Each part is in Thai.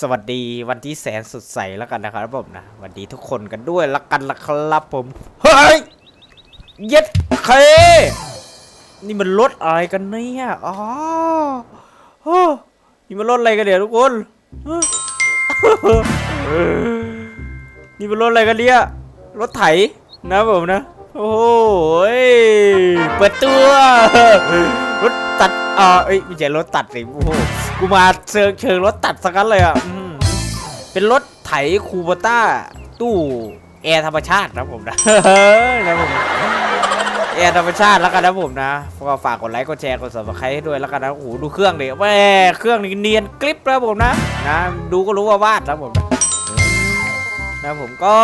สวัสดีวันที่แสนสดใสแล้วกันนะครับผมนะสวัสดีทุกคนกันด้วยละกันละครับผม เฮ้ย เย็ดเค นี่มันรถอะไรกันเนี่ยอ๋อโอ้นี่มันรถอะไรกันเนี่ยทุกคน นี่มันรถอะไรกันเนี่ย รถไถนะผมนะ โอ้โหยเปิดตัว รถตัดอ่าเอ้ยไม่ใช่รถตัดสิโอ้โหกูมาเชิงเชิงรถตัดสักกันเลยอะอืมเป็นรถไถคูบต้า ตู้แอร์ธรรมชาตินะผมนะ นะผมแอร์ธรรมชาติแล้วกันนะผมนะก็ฝากกดไลค์กดแชร์กด subscribe ให้ด้วยแล้วกันนะโอ้โหดูเครื่องดิแม่เครื่องนี่เนียนกริปแล้วผมนะนะ ดูก็รู้ว่าวาดนะผมนะนะผมก็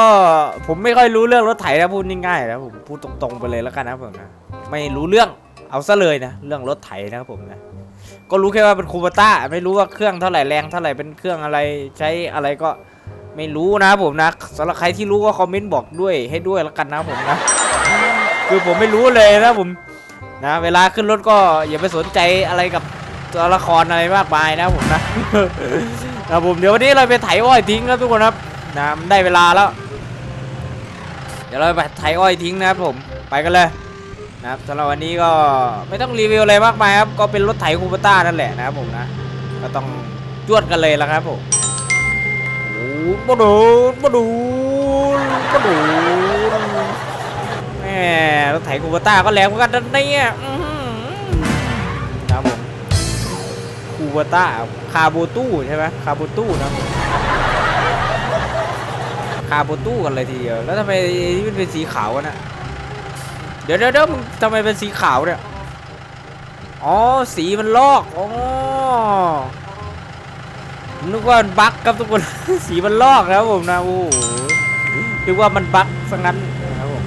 ผมไม่ค่อยรู้เรื่องรถไถนะพูดง่ายๆนะผมพูดตรงๆไปเลยแล้วกันนะผมนะไม่รู้เรื่อง เอาซะเลยนะเรื่องรถไถนะครับผมนะก็รู้แค่ว่าเป็นคูปต้าไม่รู้ว่าเครื่องเท่าไหร่แรงเท่าไหร่เป็นเครื่องอะไรใช้อะไรก็ไม่รู้นะผมนะสำหรับใครที่รู้ก็คอมเมนต์บอกด้วยให้ด้วยแล้วกันนะผมนะ คือผมไม่รู้เลยนะผมนะ เวลาขึ้นรถก็อย่าไปสนใจอะไรกับตัวละครอะไรมากมายนะผมนะนะผมเดี๋ยววันนี้เราไปไถอ้อยทิ้งครับทุกคนครับนะมันได้เวลาแล้ว เดี๋ยวเราไปไถอ้อยทิ้งนะครับผมไปกันเลย นะครับสำหรับวันนี้ก็ไม่ต้องรีวิวอะไรมากมายครับ ก็เป็นรถไถคูปต้านั่นแหละนะครับผมนะ ก็ต้องจวดกันเลยแล้วครับผมโอ้โหมาดูมาดูมาดูแหมรถไถคูปต้าก็แรงเหมือนกันนะเนี่ยนะครับผมคูปต้าคาโบตู้ใช่ไหมคาโบตู้นะครับผมคาบตู้กันเลยทีเดียว แล้วทำไมนี่มันเป็นสีขาวอะนอะ เดี๋ยวเดี๋ยวมึงทำไมเป็นสีขาวเนี่ย อ๋อ สีมันลอก อ๋อ นึกว่ามันบั๊กครับทุกคน สีมันลอกนะครับผมนะ โอ้โหนึกว่ามันบั๊กซะงั้นนะครับผม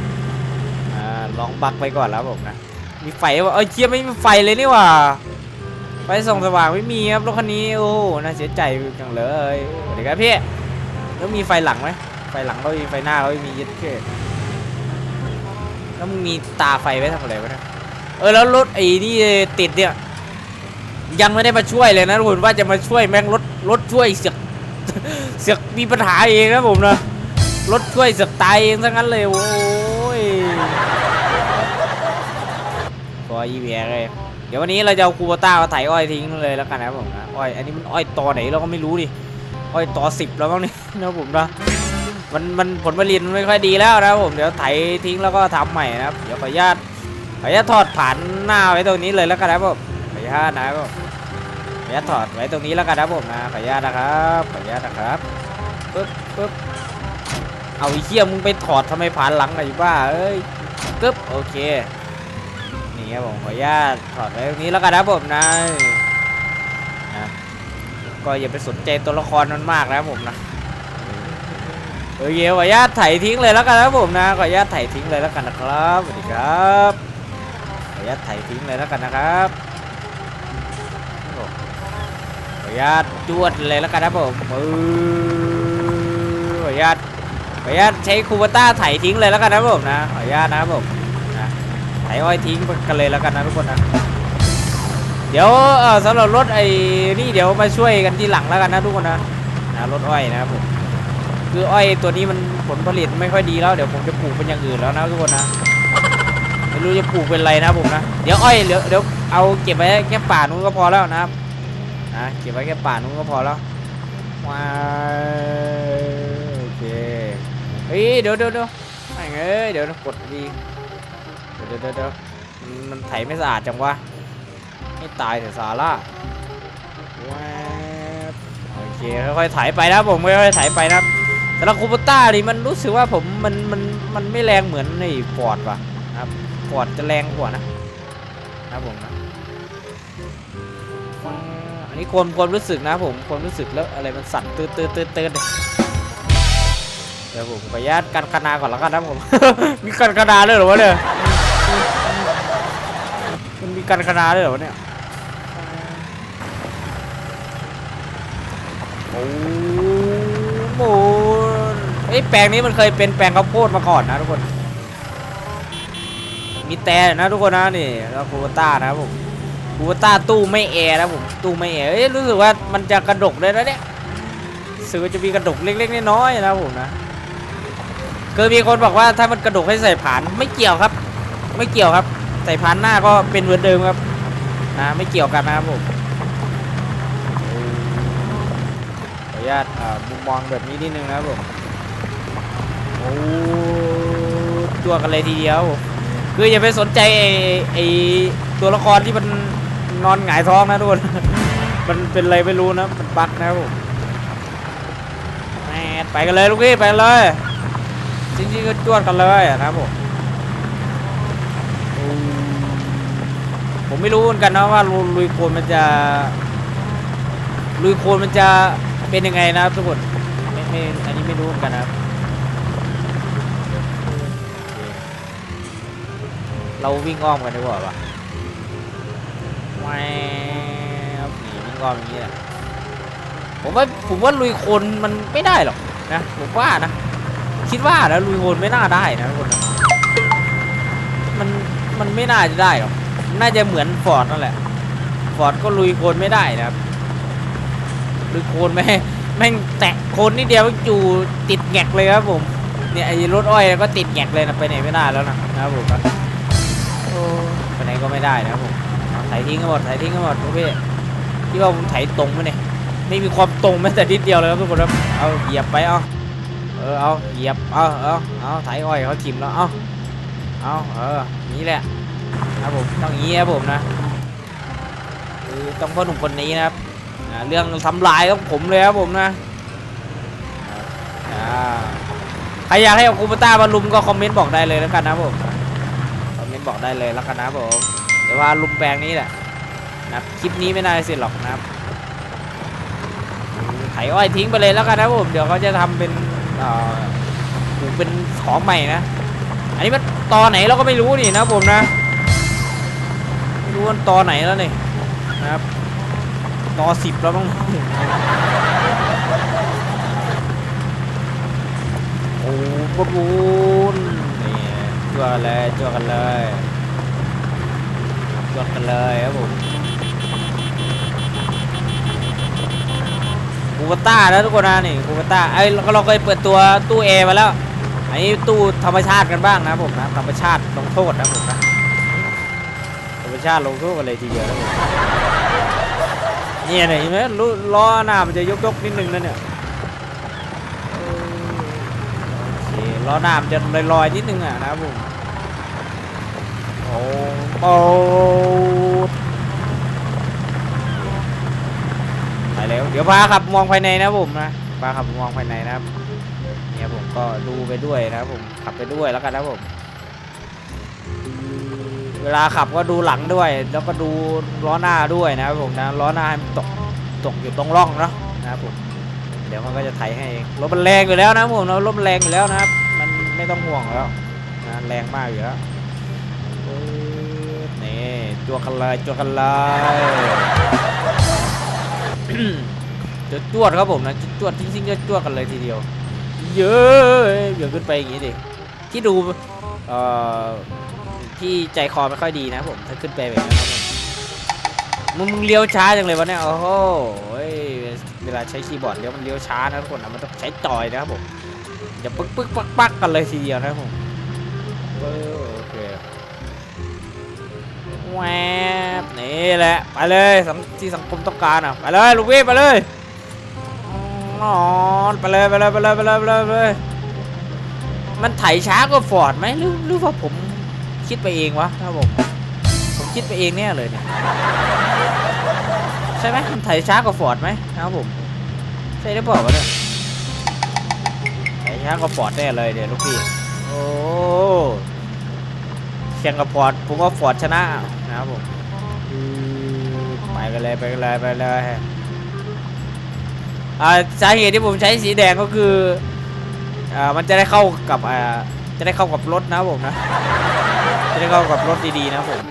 อ่า ลองบั๊กไปก่อนแล้วผมนะ มีไฟวะเอ้ยเชียไม่มีไฟเลยนี่ว่า ไฟส่องสว่างไม่มีครับรถคันนี้ โอ้โหน่าเสียใจจังเลยสวัสดีครับพี่ แล้วมีไฟหลังไหม ไฟหลังก็มีไฟหน้าก็มียึดเค แล้วมึงมีตาไฟไว้ทำอะไรวะเนี่ยเออแล้วรถไอ้นี่ติดเนี่ย ยังไม่ได้มาช่วยเลยนะทุกคนว่าจะมาช่วยแม่งรถรถช่วยเสือกเสือกมีปัญหาเองนะผมนะรถช่วยเสือกตายเองซะงั้นเลยโอ้ยพอยีเวียเลยเดี๋ยววันนี้เราจะเอาคูบต้ามาไถอ้อยทิ้งเลยแล้วกันนะผมนะอ้อยอันนี้มันอ้อยตอไหนเราก็ไม่รู้ดิอ้อยตอสิบแล้วมั้งนี่นะผมนะ มันมันผลผลิตมันไม่ค่อยดีแล้วนะผมเดี๋ยวไถทิ้งแล้วก็ทำใหม่นะครับเดี๋ยวขออนุญาตขออนุญาตถอดผ่านหน้าไว้ตรงนี้เลยแล้วกันนะผมขออนุญาตนะครับผมขออนุญาตถอดไว้ตรงนี้แล้วกันนะผมนะขออนุญาตนะครับขออนุญาตนะครับปึ๊บปึ๊บเอาไอ้เหี้ยมึงไปถอดทำไมผ่านหลังอะอยู่บ้าเอ้ยปึ๊บโอเคนี่ครับผมขออนุญาตถอดไว้ตรงนี้แล้วกันนะผมนะนะก็อย่าไปสนใจตัวละครมันมากนะผมนะ โอเคขออนุญาตไถทิ้งเลยแล้วกันนะผมนะขออนุญาตไถทิ้งเลยแล้วกันนะครับสวัสดีครับขออนุญาตไถทิ้งเลยแล้วกันนะครับโอ้ขออนุญาตจวดเลยแล้วกันนะผมเออขออนุญาตขออนุญาตใช้คูเบต้าไถทิ้งเลยแล้วกันนะผมนะขออนุญาตนะครับผมนะไถอ้อยทิ้งกันเลยแล้วกันนะทุกคนนะเดี๋ยวเออสำหรับรถไอ้นี่เดี๋ยวมาช่วยกันทีหลังแล้วกันนะทุกคนนะนะรถอ้อยนะครับผม คืออ้อยตัวนี้มันผลผลิตไม่ค่อยดีแล้วเดี๋ยวผมจะปลูกเป็นอย่างอื่นแล้วนะทุกคนนะไม่รู้จะปลูกเป็นอะไรนะผมนะเดี๋ยวอ้อยเดี๋ยวเดี๋ยวเอาเก็บไว้แค่ป่านู้นก็พอแล้วนะครับนะเก็บไว้แค่ป่านู้นก็พอแล้วว้าโอเคเฮ้ยเดี๋ยวเดี๋ยวเดี๋ยวไม่งเอ้ยเดี๋ยวกดดีเดี๋ยวเดี๋ยวเดี๋ยวมันไถไม่สะอาดจังวะไม่ตายแต่สาระแวบโอเคค่อยๆไถ่ายไปนะผมค่อยๆไถ่ายไปนะ แต่ละคูปต้านี่มันรู้สึกว่าผมมันมันมันไม่แรงเหมือนในฟอร์ดว่ะนะครับฟอร์ดจะแรงกว่านะนะครับผมนะอันนี้ความความรู้สึกนะผมความรู้สึกแล้วอะไรมันสั่นตืดตืดตืดตืดเดี๋ยวผมขออนุญาตกันคณาก่อนแล้วกันนะผม มีกันคณาด้วยเหรอวะเนี่ยมันมีกันคณาด้วยเหรอวะเนี่ยโอ้โห ไอ้ยแปลงนี้มันเคยเป็นแปลงข้าวโพดมาก่อนนะทุกคน มีแต่นะทุกคนนะนี่แล้วคูต้านะครับผมคูเต้าตู้ไม่แอร์นะผมตู้ไม่แอร์เอ้ยรู้สึกว่ามันจะกระดกเลยนะเนี่ยรู้สึกว่าจะมีกระดกเล็กๆน้อยๆนะผมนะเคยมีคนบอกว่าถ้ามันกระดกให้ใส่ผานไม่เกี่ยวครับ ไม่เกี่ยวครับ ใส่ผานหน้าก็เป็นเหมือนเดิมครับนะไม่เกี่ยวกันนะครับผมขออนุญาตมุมมองแบบนี้นิดนึงนะครับผม ตัวกันเลยทีเดียว คืออย่าไปสนใจไอ้ไอ้ตัวละครที่มันนอนหงายท้องนะทุกคน มันเป็นอะไรไม่รู้นะ มันบั๊กนะครับผมแหม่ไปกันเลยลูกพี่ไปกันเลยจริงๆก็จวดกันเลยนะครับผมผมไม่รู้เหมือนกันนะว่าลุลุยโคลนมันจะ ลุยโคลนมันจะเป็นยังไงนะครับทุกคนไม่ไม่อันนี้ไม่รู้เหมือนกันนะครับ เราวิ่งอ้อมกันดีกว่าปะแวบนี่วิ่งอ้อมอย่างนี้แหละผมว่าผมว่าลุยโคนมันไม่ได้หรอกนะผมว่านะคิดว่าแล้วลุยโคนไม่น่าได้นะคนนะมันมันไม่น่าจะได้หรอกน่าจะเหมือนฟอร์ดนั่นแหละฟอร์ดก็ลุยโคนไม่ได้นะครับลุยโคนไม่แม่งแตะโคนนิดเดียวอยู่ติดแงกเลยครับผมเนี่ยไอ้รถอ้อยก็ติดแงกเลยนะไปไหนไม่ได้แล้วนะครับผมนะ ไปไหนก็ไม่ได้นะครับผมเอาไถทิ้งกันหมดไถทิ้งกันหมดพี่ที่ว่าผมไถตรงไหมเนี่ยไม่มีความตรงแม้แต่นิดเดียวเลยครับทุกคนครับเอาเหยียบไปเอาเออเอาเหยียบเอาเอาเอาไถอ้อยเขาทิ่มแล้วเอาเอาเออนี่แหละครับผมต้องอย่างนี้ครับผมนะคือต้องพ่อหนุ่มคนนี้นะครับเรื่องทำลายครับผมเลยครับผมนะใครอยากให้เอาคูปต้ามาลุมก็คอมเมนต์บอกได้เลยแล้วกันนะผม บอกได้เลยแล้วกันนะผมเดี๋ยวว่าลุมแปลงนี้แหละนะคลิปนี้ไม่น่าจะเสร็จหรอกนะครับไถอ้อยทิ้งไปเลยแล้วกันนะผมเดี๋ยวเขาจะทำเป็นเอ่อปลูกเป็นของใหม่นะ อันนี้มันตอไหนเราก็ไม่รู้นี่นะผมนะไม่รู้มันตอไหนแล้วนี่นะครับตอสิบแล้วมั้งโอ้ปนปูนนี่ จั่วกันเลยจั่วกันเลยจั่วกันเลยครับผมคูเปต้าแล้วทุกคนนะนี่คูเปต้าไอ้เราก็เราเคยเปิดตัวตู้แอร์มาแล้วอันนี้ตู้ธรรมชาติกันบ้างนะผมนะธรรมชาติลงโทษนะผมนะธรรมชาติลงโทษกันเลยทีเดียวนะผมเนี่ยเนี่ยเห็นไหมล้อล้อหน้ามันจะยกยกๆนิดนึงนะเนี่ย ล้อหน้ามันจะลอยๆนิดนึงอะนะครับผมโอ้โอ้ไปแล้วเดี๋ยวพาขับมองภายในนะผมนะพาขับมองภายในนะครับเนี่ยผมก็ดูไปด้วยนะครับผมขับไปด้วยแล้วกันนะผมเวลาขับก็ดูหลังด้วย แล้วก็ดูล้อหน้าด้วยนะครับผมนะล้อหน้าให้มันตกตกอยู่ตรงร่องเนาะนะครับผมเดี๋ยวมันก็จะไถให้เองรถมันแรงอยู่แล้วนะผมนะรถมันแรงอยู่แล้วนะครับ ไม่ต้องห่วงแล้วนะแรงมากอยู่แล้วนี่จวกันเลยจวกกันเลยจะจวดครับผมนะจวดจริงๆจะจวดกันเลยทีเดียว เยอะอย่าขึ้นไปอย่างนี้ดิที่ดูเอ่อที่ใจคอไม่ค่อยดีนะผมถ้าขึ้นไปแบบนี้ครับมึงมึงเลี้ยวช้าจังเลยวะเนี่ยโอ้โหเว้ยเวลาใช้คีย์บอร์ดเลี้ยวมันเลี้ยวช้านะทุกคนนะมันต้องใช้จอยนะครับผม อย่าปึ๊กปึ๊กปักปักกันเลยทีเดียวนะครับผมเออโอเคแวบนี่แหละไปเลยสังที่สังคมต้องการอะไปเลยลูกพี่ไปเลยนอนไปเลยไปเลยไปเลยไปเลยไปเลยไปเลยมันไถช้ากว่าฟอร์ดไหมหรือหรือว่าผมคิดไปเองวะครับผมผมคิดไปเองแน่เลยเนี่ยใช่ไหมมันไถช้ากว่าฟอร์ดไหมครับผมใช่ได้บอกว่าวะเนี่ยไถ ช้ากว่าฟอร์ดแน่เลยเดี๋ยวลูกพี่ โอ้แข่งกับฟอร์ดผมว่าฟอร์ดชนะนะครับผมไปกันเลยไปกันเลยไปเลยอ่าสาเหตุที่ผมใช้สีแดงก็คืออ่ามันจะได้เข้ากับอ่าจะได้เข้ากับรถนะผมนะ จะได้เข้ากับรถดีๆนะผม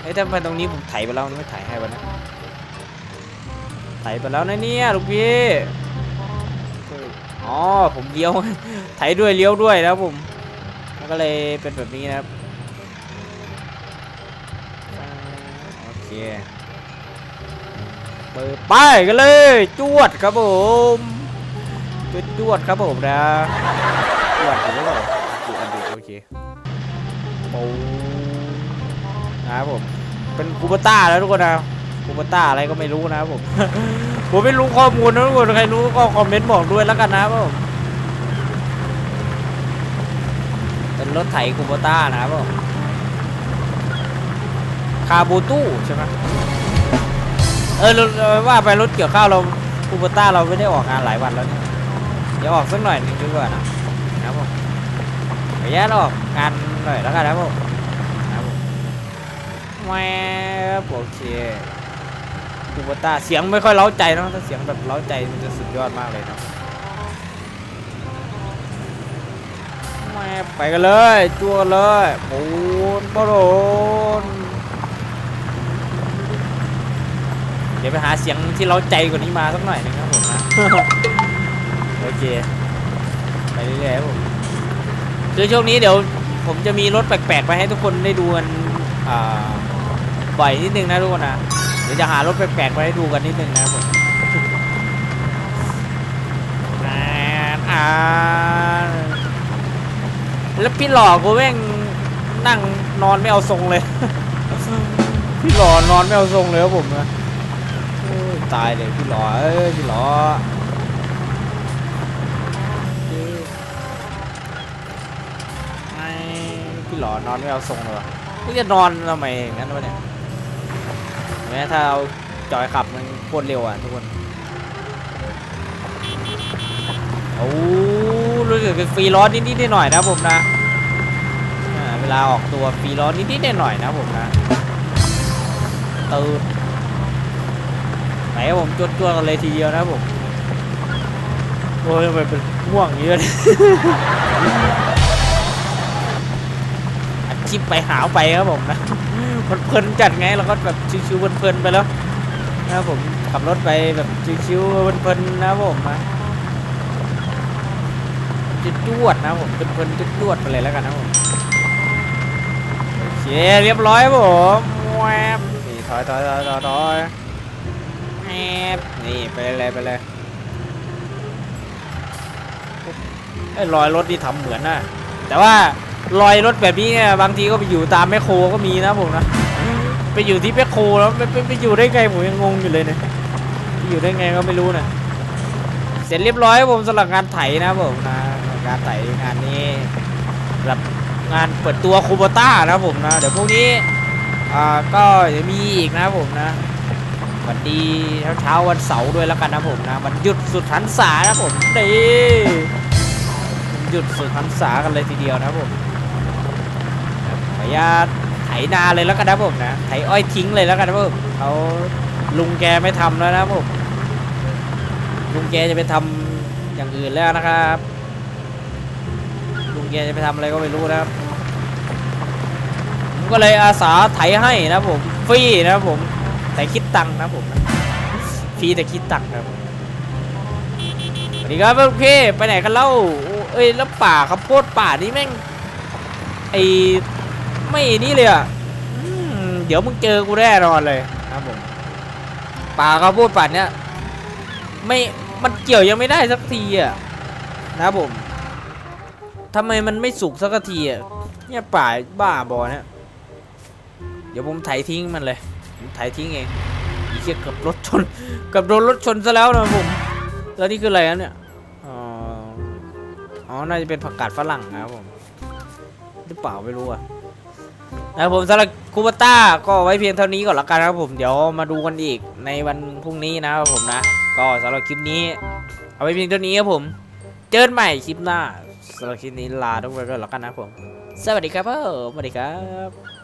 เอ้ยถ้าไปตรงนี้ผมไถไปแล้วไม่ไถให้วะนะไถไปแล้วนะเนี่ยลูกพี่ อ๋อผมเลี้ยวไถด้วยเลี้ยวด้วยนะครับผมมันก็เลยเป็นแบบนี้นะครับโอเคเปิดป้ายกันเลยจวดครับผมจวดจวดครับผมนะจวดหรือเปล่าจวดดิโอเคปูนะครับผมเป็นคูปต้าแล้วทุกคนนะ คูปต้าอะไรก็ไม่รู้นะครับผม ผมไม่รู้ข้อมูลนะทุกคนใครรู้ก็คอมเมนต์บอกด้วยแล้วกันนะครับผมเป็นรถไถคูโบต้านะครับผมคาบูตู้ใช่ไหมเออว่าไปรถเกี่ยวข้าวเราคูโบต้าเราไม่ได้ออกงานหลายวันแล้วเนี่ยเดี๋ยวออกสักหน่อยหนึ่งดีกว่านะนะครับผมขออนุญาตออกงานหน่อยแล้วกันนะครับผมนะครับผมแหวบโอเค คูบต้าเสียงไม่ค่อยเล้าใจเนะถ้าเสียงแบบเล้าใจมันจะสุดยอดมากเลยเนาะแม่ไปกันเลยจัวเลยหมุนบอลโดนเดี๋ยวไปหาเสียงที่เราใจกว่านี้มาสักหน่อยนึงครับผมนะโอเคไปเรื่อยๆครับผมคือช่วงนี้เดี๋ยวผมจะมีรถแปลกๆไปให้ทุกคนได้ดูกันอ่าบ่อยนิดนึงนะทุกคนนะ จะหารถแปลกๆไปให้ดูกันนิดนึงนะครับผมอ่านอานแล้วพี่หล่อกูแม่งนั่งนอนไม่เอาทรงเลย พี่หล่อนอนไม่เอาทรงเลยครับผมนะโอ้ยตายเลยพี่หล่อเอ้ยพี่หล่อไอ้พี่หล่อนอนไม่เอาทรงเลยกูจะนอนทำไมงั้นวะเนี่ย ไหมถ้าเอาจอยขับมันโคตรเร็วอะทุกคนโอ้รู้สึกเป็นฟรีร้อนนิดๆหน่อยๆนะผมนะเวลาออกตัวฟรีร้อนนิดๆหน่อยๆนะผมนะตื่นไหนผมจวดจวดๆกันเลยทีเดียวนะผมโอ้ยทำไมเป็นม่วงเยอะอัดคลิปไปหาวไปครับผมนะ เพลินจัดไงเราก็แบบชิวๆเพลินๆไปแล้วนะครับผมขับรถไปแบบชิวๆเพลินๆนะผมนะจะจวดนะผมเพลินๆจะจวดไปเลยแล้วกันนะผมโอเคเรียบร้อยผมแวบนี่ถอยถอยถอยถอยถอยแอบนี่ไปเลยไปเลยไอ้รอยรถนี่ทำเหมือนนะแต่ว่า รอยรถแบบนี้เนี่ยบางทีก็ไปอยู่ตามแมคโครก็มีนะผมนะไปอยู่ที่แมคโครแล้วไปไปไปอยู่ได้ไงผมยังงงอยู่เลยเนี่ยไปอยู่ได้ไงก็ไม่รู้นะเสร็จเรียบร้อยผมสำหรับงานไถนะผมนะการไถงานนี้รับงานเปิดตัวคูโบต้านะผมนะเดี๋ยวพวกนี้อ่าก็จะมีอีกนะผมนะวันดีเช้าเช้าวันเสาร์ด้วยแล้วกันนะผมนะวันหยุดสุดหันษานะผมนี่หยุดสุดหันษากันเลยทีเดียวนะผม ญาตไถนาเลยแล้วกันนะดับผมนะไถอ้อยทิ้งเลยแล้วกันนะดับผมเขาลุงแกไม่ทำแล้วนะผมลุงแกจะไปทำอย่างอื่นแล้วนะครับลุงแกจะไปทำอะไรก็ไม่รู้นะครับผมก็เลยอาสาไถให้นะผมฟรีนะผมแต่คิดตังค์นะผมนะฟรีแต่คิดตังค์นะครับผมสวัสดีครับโอเคไปไหนกันเล่าเอ้ยแล้วป่าข้าวโพดป่านี่แม่งไอ ไม่นี่เลยอะเดี๋ยวมึงเจอกูแน่นอนเลยนะครับผมป่าเขาวโพดป่านเนี้ยไม่มันเกี่ยวยังไม่ได้สักทีอะนะผมทำไมมันไม่สุกสักทีอะเนี่ยป่าบ้าบอเนี่ยเดี๋ยวผมไถทิ้งมันเลยผมไถทิ้งเองอีเชี่ยเกือบรถชนเกือบโดนรถชนซะแล้วนะผมแล้วนี่คืออะไรนะเนี่ยอ๋ออ๋อน่าจะเป็นผักกาดฝรั่งนะครับผมหรือเปล่าไม่รู้อะ นะครับผมสำหรับคูปต้าก็ไว้เพียงเท่านี้ก่อนละกันนะครับผมเดี๋ยวมาดูกันอีกในวันพรุ่งนี้นะครับผมนะ ก็สำหรับคลิปนี้ เอาไว้เพียงเท่านี้ครับผม เจอกันใหม่คลิปหน้าสำหรับคลิปนี้ลาทุกคนก่อนละกันนะครับผม สวัสดีครับผมสวัสดีครับ